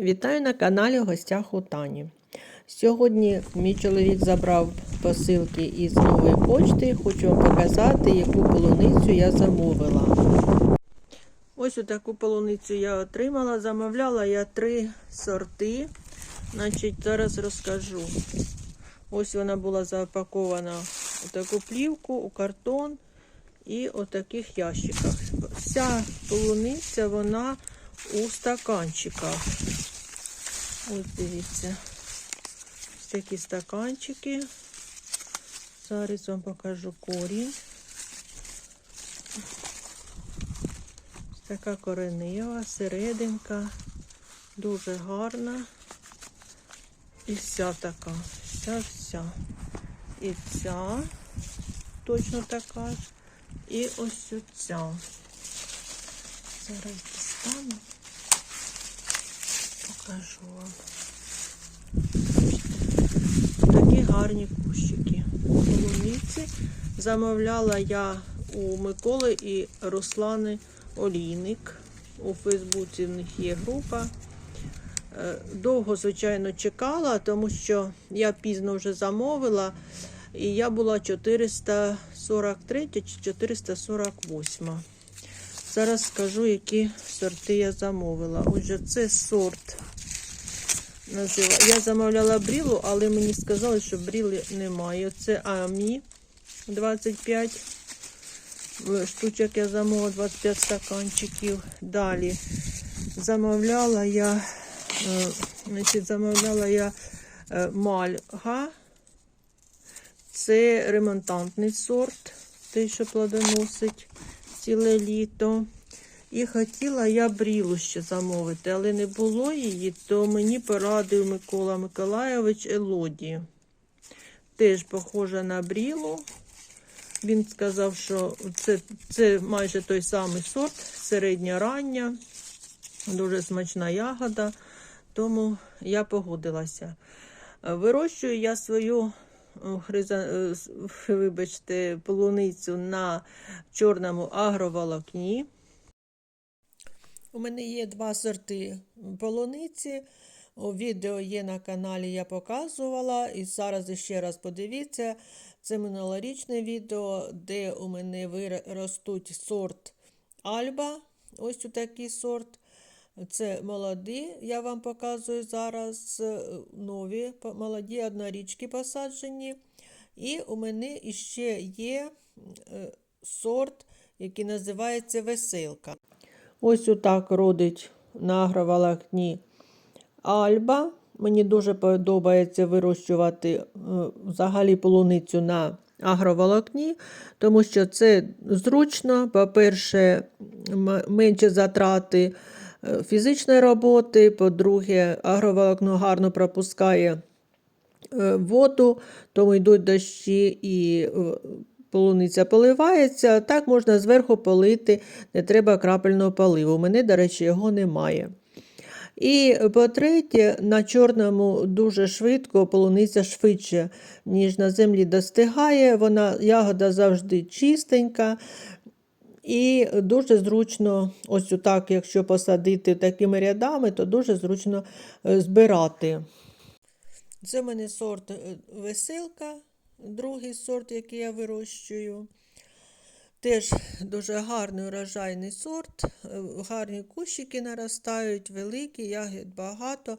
Вітаю на каналі в гостях у Тані. Сьогодні мій чоловік забрав посилки із нової почти. Хочу вам показати, яку полуницю я замовила. Ось таку полуницю я отримала. Замовляла я три сорти. Значить, зараз розкажу. Ось вона була запакована у таку плівку, у картон і у таких ящиках. Вся полуниця вона у стаканчиках. Ось дивіться. Ось такі стаканчики. Зараз вам покажу корінь. Ось така коренева, серединка, дуже гарна. І вся така, вся вся. І ця точно така ж. І ось ця. Зараз дістану. Покажу вам. Такі гарні кущики. Полуниці. Замовляла я у Миколи і Руслани Олійник. У Фейсбуці в них є група. Е, Довго, звичайно, чекала, тому що я пізно вже замовила. І я була 443 чи 448. Зараз скажу, які сорти я замовила. Отже, це сорт. Я замовляла брілу, але мені сказали, що бріли немає. Це Амі 25 штучок я замовила, 25 стаканчиків. Далі замовляла я, е, значить, замовляла я е, мальга. Це ремонтантний сорт, той, що плодоносить ціле літо. І хотіла я брілу ще замовити, але не було її, то мені порадив Микола Миколайович Елоді. Теж похожа на брілу. Він сказав, що це, це майже той самий сорт, середня рання, дуже смачна ягода, тому я погодилася. Вирощую я свою вибачте, полуницю на чорному агроволокні. У мене є два сорти полуниці. У відео є на каналі, я показувала. І зараз ще раз подивіться. Це минулорічне відео, де у мене ростуть сорт Альба. Ось у такий сорт. Це молоді, я вам показую зараз нові молоді однорічки посаджені. І у мене ще є сорт, який називається веселка. Ось отак родить на агроволокні альба. Мені дуже подобається вирощувати взагалі полуницю на агроволокні, тому що це зручно, по-перше, менше затрати фізичної роботи, по-друге, агроволокно гарно пропускає воду, тому йдуть дощі і полуниця поливається. Так можна зверху полити, не треба крапельного поливу. У мене, до речі, його немає. І по-третє, на чорному дуже швидко полуниця швидше, ніж на землі достигає. Вона ягода завжди чистенька. І дуже зручно, ось так, якщо посадити такими рядами, то дуже зручно збирати. Це в мене сорт веселка, другий сорт, який я вирощую. Теж дуже гарний урожайний сорт, гарні кущики наростають, великі, ягід багато,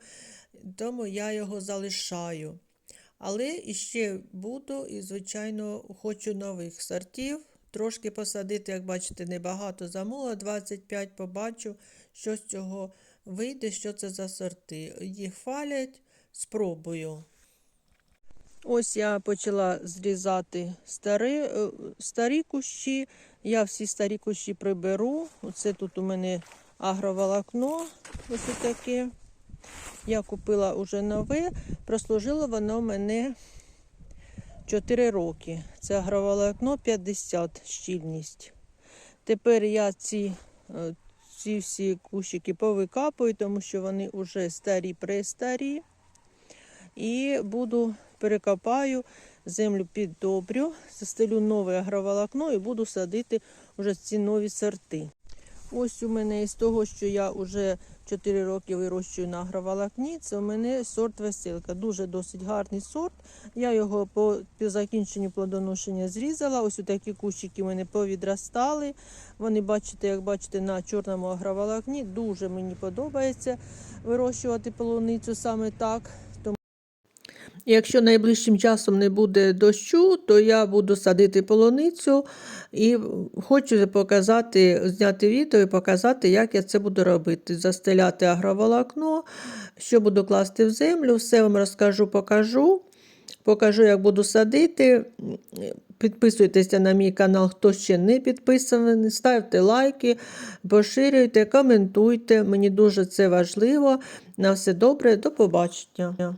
тому я його залишаю. Але іще буду і, звичайно, хочу нових сортів. Трошки посадити, як бачите, небагато замула, 25 побачу, що з цього вийде, що це за сорти. Їх фалять, спробую. Ось я почала зрізати старі старі кущі. Я всі старі кущі приберу. Оце тут у мене агроволокно. Ось таке. Я купила вже нове, прослужило воно мене 4 роки. Це агроволокно 50 щільність. Тепер я ці ці всі кущики повикапую, тому що вони вже старі престарі. І буду перекопаю, землю піддобрю, застелю нове агроволокно і буду садити вже ці нові сорти. Ось у мене із того, що я вже 4 роки вирощую на агроволокні. Це у мене сорт веселка. Дуже досить гарний сорт. Я його по, закінченню плодоношення зрізала. Ось такі кущики у мене повідростали. Вони, бачите, як бачите, на чорному агроволокні. Дуже мені подобається вирощувати полуницю саме так. Якщо найближчим часом не буде дощу, то я буду садити полуницю і хочу показати, зняти відео і показати, як я це буду робити. Застеляти агроволокно, що буду класти в землю, все вам розкажу, покажу. Покажу, як буду садити. Підписуйтеся на мій канал, хто ще не підписаний. Ставте лайки, поширюйте, коментуйте. Мені дуже це важливо. На все добре, до побачення.